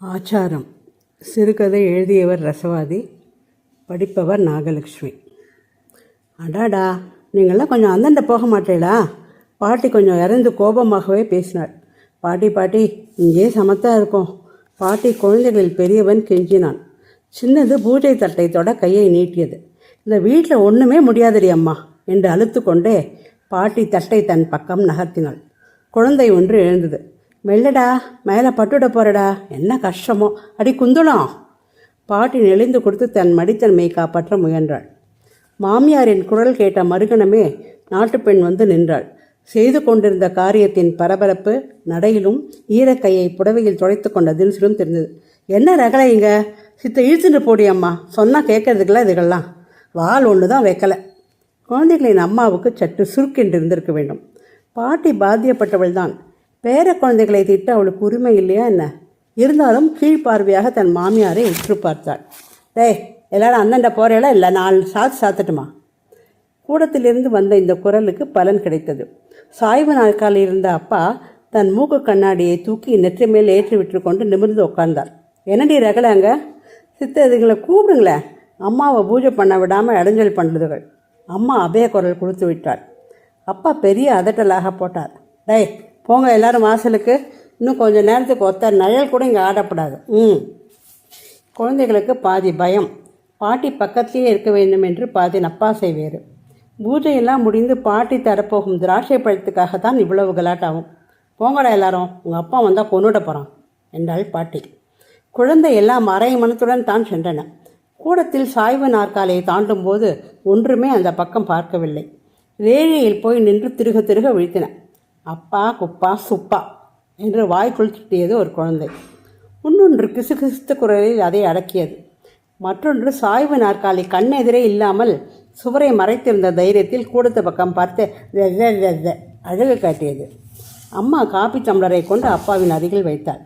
ஆச்சாரம். சிறுகதை எழுதியவர் ரசவாதி படிப்பவர் நாகலட்சுமி. அடாடா நீங்களாம் கொஞ்சம் அந்தண்ட போக மாட்டேடா பாட்டி கொஞ்சம் இறந்து கோபமாகவே பேசினாள். பாட்டி பாட்டி இங்கே சமத்தா இருக்கும். பாட்டி குழந்தைகளில் பெரியவன் கெஞ்சினான். சின்னது பூஜை தட்டை தொட கையை நீட்டியது. இந்த வீட்டில் ஒன்றுமே முடியாதடி அம்மா என்று அழுத்து கொண்டே பாட்டி தட்டை தன் பக்கம் நகர்த்தினாள். குழந்தை ஒன்று எழுந்தது. மெல்லடா மேலே பட்டுட போறடா என்ன கஷ்டமோ. அடி குந்துளம் பாட்டி நெளிந்து கொடுத்து தன் மடித்தன்மையை காப்பாற்ற முயன்றாள். மாமியாரின் குரல் கேட்ட மறுகணமே நாட்டுப்பெண் வந்து நின்றாள். செய்து கொண்டிருந்த காரியத்தின் பரபரப்பு நடையிலும் ஈரக்கையை புடவையில் துடைத்து கொண்ட தினசிலும் தெரிந்தது. என்ன ரகலை இங்க? சித்த இழுத்துட்டு போடி அம்மா. சொன்னால் கேட்கறதுக்கெல்லாம் இதுகள்லாம். வால் ஒன்று தான் வைக்கலை. குழந்தைகளின் அம்மாவுக்கு சற்று சுருக்கென்று இருந்திருக்க வேண்டும். பாட்டி பாத்தியப்பட்டவள் தான் பேர குழந்தைகளை திட்ட அவளுக்கு உரிமை இல்லையா என்ன? இருந்தாலும் கீழ்ப்பார்வையாக தன் மாமியாரை உற்று பார்த்தாள். டேய் எல்லாரும் அண்ணன்ட போறேல? இல்லை நாலு சாத்து சாத்துட்டுமா? கூடத்திலிருந்து வந்த இந்த குரலுக்கு பலன் கிடைத்தது. சாய்வு நாற்காலில் இருந்த அப்பா தன் மூக்கு கண்ணாடியை தூக்கி நெற்றி மேல் ஏற்றி விட்டு கொண்டு நிமிர்ந்து உட்கார்ந்தார். என்னடி ரகலாங்க சித்த இதுங்களை கூப்பிடுங்களேன். அம்மாவை பூஜை பண்ண விடாமல் இடைஞ்சல் பண்ணுறதுகள் அம்மா அபய குரல் கொடுத்து விட்டாள். அப்பா பெரிய அதட்டலாக போட்டார். டேய் போங்க எல்லாரும் வாசலுக்கு. இன்னும் கொஞ்சம் நேரத்துக்கு ஒத்த நழல் கூட இங்கே ஆடப்படாது. ம். குழந்தைகளுக்கு பாதி பயம். பாட்டி பக்கத்துலேயே இருக்க வேண்டும் என்று பாதி நப்பாசை வேறு பூஜையெல்லாம் முடிந்து பாட்டி தரப்போகும் திராட்சை பழத்துக்காக தான் இவ்வளவு கலாட்டாகும் போங்கடா எல்லாரும் உங்கள் அப்பா வந்தால் கொண்டுட போகிறான் என்றாள் பாட்டி. குழந்தை எல்லாம் அரை மனத்துடன் தான் சென்றன. கூடத்தில் சாய்வு நாற்காலியை தாண்டும் போது ஒன்றுமே அந்த பக்கம் பார்க்கவில்லை. ரேழியில் போய் நின்று திருக திருக விழித்தன. அப்பா குப்பா சுப்பா என்று வாய்க்குள் திட்டியது ஒரு குழந்தை. இன்னொன்று கிசுகிசுத்த குரலில் அதை அடக்கியது. மற்றொன்று சாய்வு நாற்காலி கண்ணெதிரே இல்லாமல் சுவரை மறைத்திருந்த தைரியத்தில் கூடத்து பக்கம் பார்த்து வெவ்வே வெவ்வே அழகு காட்டியது. அம்மா காபி டம்ளரை கொண்டு அப்பாவின் அருகில் வைத்தாள்.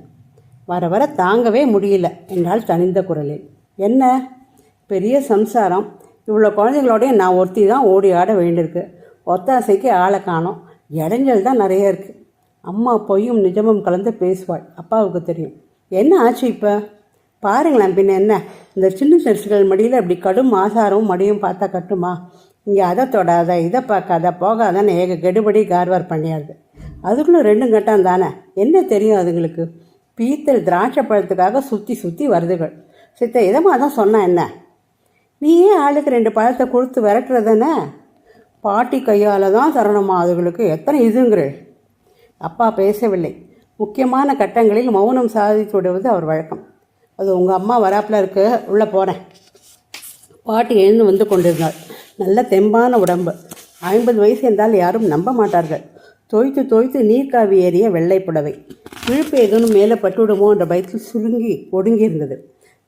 வர வர தாங்கவே முடியல என்றால் தனிந்த குரலில். என்ன? பெரிய சம்சாரம். இவ்வளோ குழந்தைங்களோடய நான் ஒருத்தி தான் ஓடி ஆட வேண்டியிருக்கு. ஒத்தாசைக்கு ஆளை காணோம். இடைஞ்சல் தான் நிறைய இருக்குது அம்மா பொய்யும் நிஜமும் கலந்து பேசுவாள். அப்பாவுக்கு தெரியும். என்ன ஆச்சு இப்போ? பாருங்களேன் பின்ன என்ன? இந்த சின்ன நர்சுகள் மடியில் அப்படி கடும் ஆசாரமும் மடியும் பார்த்தா கட்டுமா? இங்கே அதை தொடாத இதை பார்க்காத போகாதன்னு ஏக கெடுபடி கார்வார் பண்ணியாது. அதுக்குள்ளே ரெண்டும் கட்டம் தானே? என்ன தெரியும் அதுங்களுக்கு? பீத்தல் திராட்சை பழத்துக்காக சுற்றி சுற்றி வருதுகள். சித்த இதமாக தான் சொன்னா என்ன? நீயே ஆளுக்கு ரெண்டு பழத்தை கொடுத்து விரட்டுறதுன்னு? பாட்டி கையால் தான் தரணுமா அதுகளுக்கு? எத்தனை இதுங்கிறள் அப்பா பேசவில்லை. முக்கியமான கட்டங்களில் மௌனம் சாதித்து விடுவது அவர் வழக்கம். அது உங்கள் அம்மா வராப்பில் இருக்கு. உள்ளே போகிறேன் பாட்டி எழுந்து வந்து கொண்டிருந்தாள். நல்ல தெம்பான உடம்பு. ஐம்பது வயசு என்றால் யாரும் நம்ப மாட்டார்கள். தோய்த்து தோய்த்து நீர்க்காவி ஏறிய வெள்ளை புடவை. இழுப்பு ஏதேனும் மேலே பட்டுவிடுமோ என்ற பயத்தில் சுருங்கி ஒடுங்கியிருந்தது.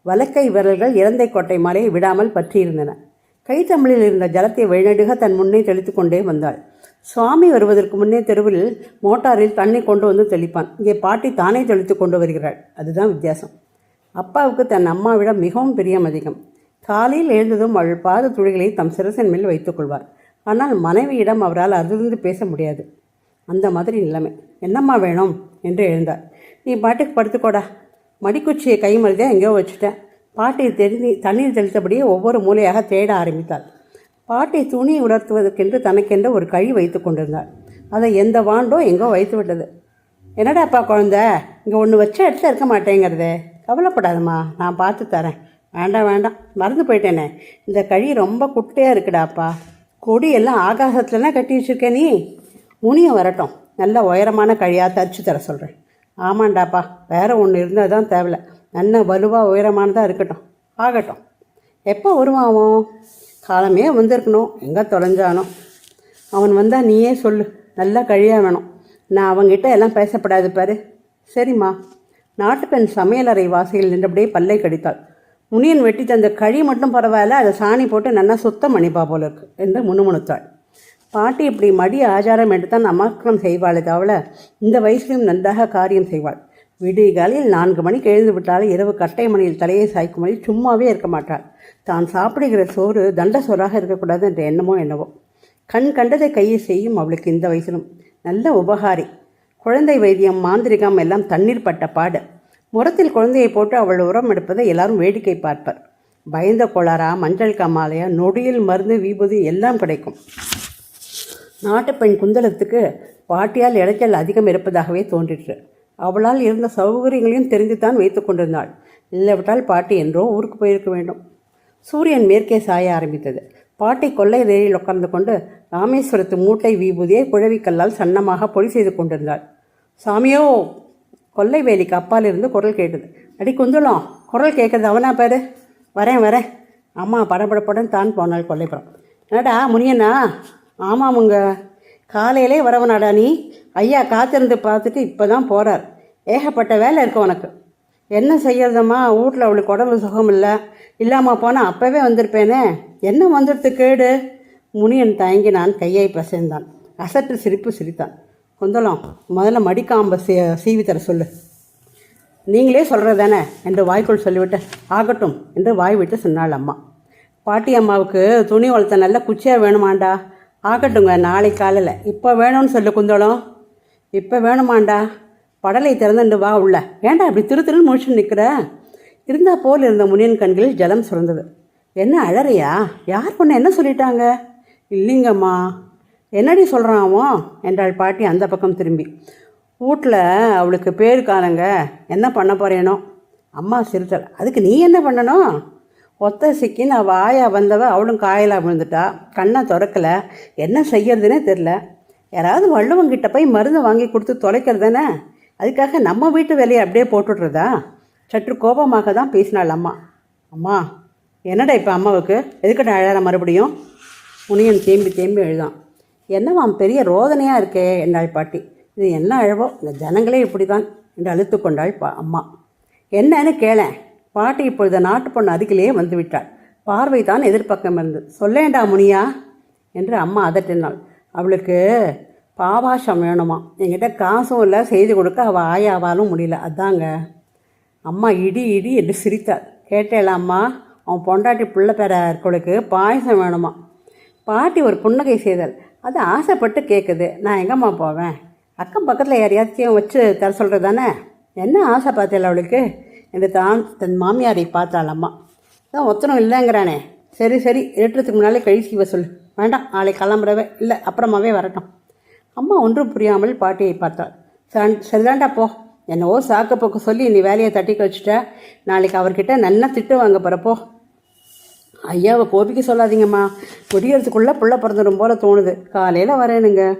வலக்கை விரல்கள் இறந்தை கோட்டை மலையை விடாமல் பற்றியிருந்தன. கைத்தமிழில் இருந்த ஜலத்தை வழிநடுக தன் முன்னே தெளித்து கொண்டே வந்தாள். சுவாமி வருவதற்கு முன்னே தெருவில் மோட்டாரில் தண்ணி கொண்டு வந்து தெளிப்பான். இங்கே பாட்டி தானே தெளித்து கொண்டு வருகிறாள். அதுதான் வித்தியாசம். அப்பாவுக்கு தன் அம்மாவிடம் மிகவும் பிரியம் அதிகம். காலையில் எழுந்ததும் அவள் பாத துளிகளை தம் சிரசின் மேல் வைத்துக் கொள்வார். ஆனால் மனைவியிடம் அவரால் அதிர்ந்து பேச முடியாது. அந்த மாதிரி நிலைமை. என்னம்மா வேணும்? என்று எழுந்தார். நீ பாட்டுக்கு படுத்துக்கோடா. மடிக்குச்சியை கை எங்கேயோ வச்சுட்டேன். பாட்டை தெரிந்து தண்ணீர் தெளித்தபடியே ஒவ்வொரு மூலையாக தேட ஆரம்பித்தாள். பாட்டி துணி உணர்த்துவதற்கென்று தனக்கென்று ஒரு கழி வைத்து கொண்டிருந்தாள். அதை எந்த வாண்டோ எங்கோ வைத்து விட்டது. என்னடாப்பா குழந்த? இங்கே ஒன்று வச்ச இடத்துல இருக்க மாட்டேங்கிறதே. கவலைப்படாதம்மா நான் பார்த்து தரேன். வேண்டாம் வேண்டாம். மறந்து போயிட்டேனே. இந்த கழி ரொம்ப குட்டையாக இருக்குடாப்பா. கொடி எல்லாம் ஆகாசத்துலலாம் கட்டி வச்சுருக்க நீ. முனியம் வரட்டும். நல்ல உயரமான கழியாக தச்சு தர சொல்கிறேன் ஆமாண்டாப்பா வேறு ஒன்று இருந்தால் தான் தேவையில்ல நல்ல வலுவாக உயரமானதாக இருக்கட்டும். ஆகட்டும். எப்போ வருவான் அவன்? காலமே வந்திருக்கணும். எங்கே தொலைஞ்சானோ? அவன் வந்தால் நீயே சொல்லு. நல்லா கழியாக வேணும். நான் அவங்ககிட்ட எல்லாம் பேசப்படாது பாரு. சரிம்மா. நாட்டுப்பெண் சமையலறை வாசையில் நின்றபடியே பல்லை கடித்தாள். முனியன் வெட்டி தந்த கழி மட்டும் பரவாயில்ல அதை சாணி போட்டு நல்லா சுத்தம் பண்ணிப்பா போல இருக்கு என்று முணுமுணுத்தாள். பாட்டி இப்படி மடி ஆச்சாரம் எடுத்தான் அமர்க்கம் செய்வாளே தவிர இந்த வயசுலையும் நன்றாக காரியம் செய்வாள். விடிகாலையில் நான்கு மணிக்கு எழுந்து விட்டால் இரவு கட்டை மணியில் தலையை சாய்க்கும் மணி சும்மாவே இருக்க மாட்டாள். தான் சாப்பிடுகிற சோறு தண்ட சோறாக இருக்கக்கூடாது என்ற எண்ணமோ என்னவோ. கண் கண்டதை கையை செய்யும் அவளுக்கு இந்த வயசிலும் நல்ல உபகாரி. குழந்தை வைத்தியம் மாந்திரிகம் எல்லாம் தண்ணீர் பட்ட பாடு. உரத்தில் குழந்தையை போட்டு அவள் உரம் எடுப்பதை எல்லாரும் வேடிக்கை பார்ப்பர். பயந்த கோளாரா மஞ்சள் காமாலையா நொடியில் மருந்து வீபூதி எல்லாம் கிடைக்கும். நாட்டுப்பெண் குந்தலத்துக்கு பாட்டியால் இளைச்சல் அதிகம் இருப்பதாகவே தோன்றிற்று. அவளால் இருந்த சௌகரியங்களையும் தெரிந்துதான் வைத்து கொண்டிருந்தாள். இல்லாவிட்டால் பாட்டி என்றோ ஊருக்கு போயிருக்க வேண்டும். சூரியன் மேற்கே சாய ஆரம்பித்தது. பாட்டி கொள்ளை ரேலில் உட்கார்ந்து கொண்டு ராமேஸ்வரத்து மூட்டை வீபூதியை குழவிக்கல்லால் சன்னமாக பொடி செய்து கொண்டிருந்தாள். சாமியோ கொல்லை வேலிக்கு அப்பால் இருந்து குரல் கேட்டது. அடி குந்தலம் குரல் கேட்குறது அவனா பாரு. வரேன் வரேன். அம்மா படபடப்படன் தான் போனாள் கொல்லைப்புறம். என்னடா முனியண்ணா? ஆமாமுங்க. காலையிலே வரவனாடா நீ? ஐயா காத்திருந்து பார்த்துட்டு இப்போ தான் போகிறார் ஏகப்பட்ட வேலை இருக்கு உனக்கு. என்ன செய்யறதம்மா? வீட்டில் அவளுக்கு உடம்பு சுகம் இல்லை. இல்லாமல் போனால் அப்போவே வந்திருப்பேனே. என்ன வந்துடுறது கேடு? முனியன் தயங்கி நான் கையை பசைந்தான் அசட்டு சிரிப்பு சிரித்தான். கொந்தளம் முதல்ல மடிக்காம்ப சீவி தர சொல்லு. நீங்களே சொல்கிறதானே என்று வாய்க்குள் சொல்லிவிட்டு ஆகட்டும் என்று வாய் விட்டு சொன்னாள் அம்மா. பாட்டி அம்மாவுக்கு துணி வளர்த்த நல்ல குச்சியாக வேணுமாண்டா? ஆகட்டுங்க நாளை காலையில். இப்போ வேணும்னு சொல்லு குந்தளம். இப்போ வேணுமாண்டா? படலை திறந்துண்டு வா உள்ள. ஏண்டா இப்படி திரு திருன்னு முழிச்சு நிற்கிற இருந்தா போல் இருந்த முனியன் கண்களில் ஜலம் சுரந்தது. என்ன அழறியா? யார் பொண்ணு என்ன சொல்லிட்டாங்க? இல்லைங்கம்மா. என்னடி சொல்கிறான் அவன்? என்றாள் பாட்டி அந்த பக்கம் திரும்பி. வீட்டில் அவளுக்கு பேர் காலங்க என்ன பண்ண போறேனோ? அம்மா சிரித்தல் அதுக்கு நீ என்ன பண்ணணும்? ஒத்த சிக்கின்னு அவள் ஆயா வந்தவ அவளும் காயலாக விழுந்துட்டா. கண்ணை திறக்கலை. என்ன செய்யறதுனே தெரில யாராவது வள்ளுவங்கிட்ட போய் மருந்து வாங்கி கொடுத்து தொலைக்கிறது தானே? அதுக்காக நம்ம வீட்டு வேலையை அப்படியே போட்டுடுறதா? சற்று கோபமாக தான் பேசினாள் அம்மா. அம்மா என்னடா இப்போ அம்மாவுக்கு? எதுக்கிட்ட அழற மறுபடியும்? முனியன் தேம்பி தேம்பி எழுதான் என்னவாம் பெரிய ரோதனையாக இருக்கே என்றாள் பாட்டி. இது என்ன அழவோ இந்த ஜனங்களே இப்படி தான் என்று அழுத்து கொண்டாள் பா அம்மா. என்னன்னு கேளேன். பாட்டி இப்பொழுது நாட்டு பொண்ணு அருகிலேயே வந்து விட்டாள். பார்வை தான் எதிர்ப்பக்கம் இருந்தது. சொல்லேண்டா முனியா என்று அம்மா அதட்டினாள். அவளுக்கு பாவாசம் வேணுமா? என்கிட்ட காசும் இல்லை செய்து கொடுக்க அவள் ஆயாவாலும் முடியல. அதாங்க. அம்மா இடி இடி என்று சிரித்தாள். கேட்டேல அம்மா அவன் பொண்டாட்டி பிள்ளை பேர இருக்கவளுக்கு பாயசம் வேணுமா? பாட்டி ஒரு புன்னகை செய்தாள். அது ஆசைப்பட்டு கேட்குது நான் எங்கம்மா போவேன்? அக்கம் பக்கத்தில் யாரையாச்சும் வச்சு தர சொல்கிறது தானே? என்ன ஆசை பார்த்தேல அவளுக்கு என்று தான் தன் மாமியாரை பார்த்தாளம்மா தான் ஒத்தனம் இல்லைங்கிறானே. சரி சரி ஏற்றத்துக்கு முன்னாலே கழிச்சு வ சொல்லு. வேண்டாம் நாளை கிளம்புறவே இல்லை அப்புறமாவே வரட்டும். அம்மா ஒன்றும் புரியாமல் பாட்டியை பார்த்தாள். சன் சரிதாண்டா போ. என்னவோ சாக்க போக்க சொல்லி நீ வேலையை தட்டி கழிச்சிட்ட நாளைக்கு அவர்கிட்ட நல்லா திட்டு வாங்க போகிறப்போ ஐயாவை கோபிக்க சொல்லாதீங்கம்மா. முடியறதுக்குள்ளே புள்ள பிறந்துடும் போல தோணுது. காலையில் வரேனுங்க.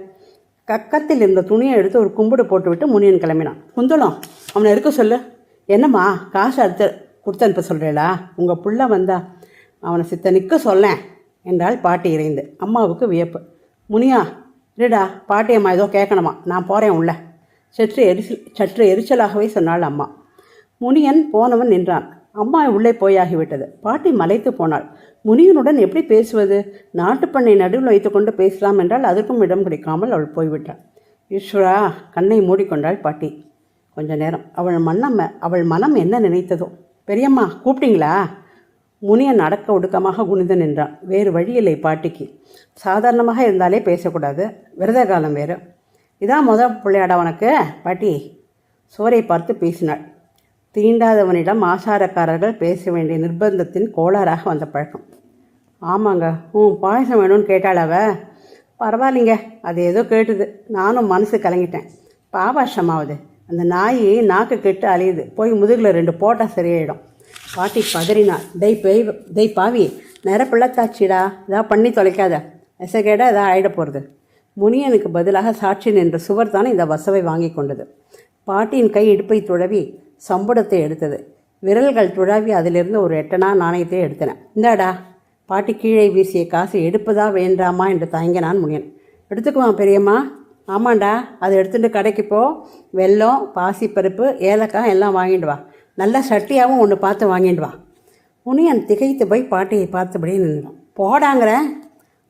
கக்கத்தில் இருந்த துணியை எடுத்து ஒரு கும்பிடு போட்டுவிட்டு முனியன் கிளம்பினான். குந்தலம் அவனை இருக்க சொல்லு. என்னம்மா காசு அடுத்து கொடுத்து அனுப்ப சொல்கிறேளா உங்கள் புள்ள வந்தா அவனை சித்த நிற்க சொல்லேன் என்றாள் பாட்டி இறைந்து. அம்மாவுக்கு வியப்பு. முனியா இருடா பாட்டி அம்மா ஏதோ கேட்கணுமா நான் போகிறேன் உள்ள. சற்று எரிச்சல் சற்று எரிச்சலாகவே சொன்னாள் அம்மா. முனியன் போனவன் நின்றான். அம்மா உள்ளே போயாகிவிட்டது. பாட்டி மலைத்து போனாள். முனியனுடன் எப்படி பேசுவது? நாட்டுப்பண்ணை நடுவில் வைத்துக்கொண்டு பேசலாம் என்றால் அதற்கும் இடம் கிடைக்காமல் அவள் போய்விட்டாள். ஈஸ்வரா கண்ணை மூடிக்கொண்டாள் பாட்டி. கொஞ்ச நேரம். அவள் மன்னம் அவள் மனம் என்ன நினைத்ததோ? பெரியம்மா கூப்பிட்டீங்களா? முனியன் அடக்க ஒடுக்கமாக குனிந்து நின்றான். வேறு வழியில்லை பாட்டிக்கு. சாதாரணமாக இருந்தாலே பேசக்கூடாது. விரத காலம் வேறு. இதான் முத பிள்ளையாடா உனக்கு? பாட்டி சுவரை பார்த்து பேசினாள். தீண்டாதவனிடம் ஆசாரக்காரர்கள் பேச வேண்டிய நிர்பந்தத்தின் கோளாறாக வந்த பழக்கம். ஆமாங்க ம் பாயசம் வேணும்னு கேட்டாள் அவ. பரவாயில்லைங்க அது ஏதோ கேட்டுது. நானும் மனசு கலங்கிட்டேன். பாபாஷமாவது அந்த நாய் நாக்கு கெட்டு அலையுது. போய் முதுகில் ரெண்டு போட்டால் சரியாயிடும். பாட்டி பதறினாள். டெய் பெய் டெய் பாவி நிற இதாக பண்ணி தொலைக்காத. எசகேடா இதாக ஆயிட போகிறது முனியனுக்கு பதிலாக சாட்சி நின்ற சுவர் தானே இந்த வசவை வாங்கி கொண்டது. பாட்டியின் கை இடுப்பை துழவி சம்புடத்தை எடுத்தது. விரல்கள் துழாவி அதிலிருந்து ஒரு எட்டனா நாணயத்தை எடுத்தன. இந்தாடா பாட்டி கீழே வீசிய காசு எடுப்பதா வேண்டாமா என்று தயங்கினான் முனியன். எடுத்துக்குவான் பெரியம்மா. ஆமாண்டா அதை எடுத்துகிட்டு கடைக்கு போ. வெல்லம் பாசிப்பருப்பு ஏலக்காய் எல்லாம் வாங்கிட்டு வா. நல்ல சட்டியாகவும் ஒன்று பார்த்து வாங்கிட்டு வா. முனியன் திகைத்து போய் பாட்டியை பார்த்தபடியே நின்றான். போடாங்கிறேன்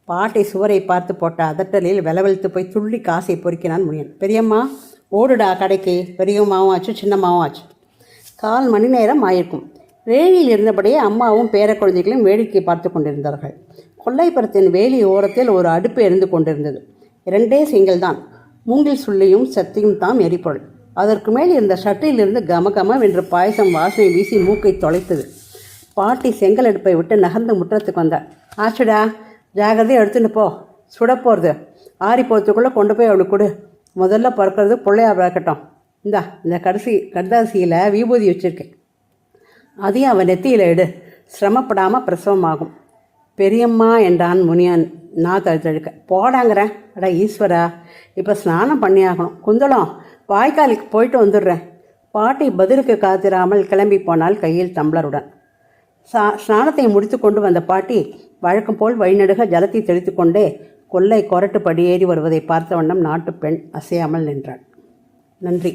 பாட்டி சுவரை பார்த்து போட்ட அதட்டலில் வெலவெழுத்து போய் துள்ளி காசை பொறுக்கினான் முனியன். பெரியம்மா ஓடுடா கடைக்கு. பெரியம்மாவும் ஆச்சு சின்னம்மாவும் ஆச்சு. கால் மணி நேரம் ஆயிருக்கும். வேலியில் இருந்தபடியே அம்மாவும் பேர குழந்தைகளும் வேடிக்கை பார்த்து கொண்டிருந்தார்கள். கொள்ளைப்புறத்தின் வேலி ஓரத்தில் ஒரு அடுப்பு எரிந்து கொண்டிருந்தது. இரண்டே செங்கல் தான் மூங்கில் சுள்ளியும் சத்தியும் தாம் எரிபொருள். அதற்கு மேல் இருந்த ஷட்டிலிருந்து கம என்று பாயசம் வாசனை வீசி மூக்கை தொலைத்தது. பாட்டி செங்கல் அடுப்பை விட்டு நகர்ந்து முற்றத்துக்கு வந்தாள் ஆச்சுடா ஜாகிரதையாக எடுத்துன்னு போ. சுட போகிறது ஆறி போகிறதுக்குள்ளே கொண்டு போய் அவளுக்கு கொடு. முதல்ல பிறக்கிறது பிள்ளையா பிறக்கட்டும். இந்தா இந்த கடைசி கடதாசியில் விபூதி வச்சுருக்கேன். அதையும் அவன் நெத்தியில் எடு. சிரமப்படாமல் பிரசவமாகும். பெரியம்மா என்றான் முனியான் நான் தழுத்தழுக்க போடாங்கிறேன். அடா ஈஸ்வரா இப்போ ஸ்நானம் பண்ணியாகணும். குந்தளம் வாய்க்காலுக்கு போயிட்டு வந்துடுறேன். பாட்டி பதிலுக்கு காத்திராமல் கிளம்பி போனால் கையில் தம்ளருடன் சா ஸ்நானத்தை முடித்து கொண்டு வந்த பாட்டி வழக்கம் போல் வழிநடுக ஜலத்தை தெளித்து கொண்டே கொல்லை கொரட்டு படியேறி வருவதை பார்த்த வண்ணம் நாட்டுப் பெண் அசையாமல் நின்றாள். நன்றி.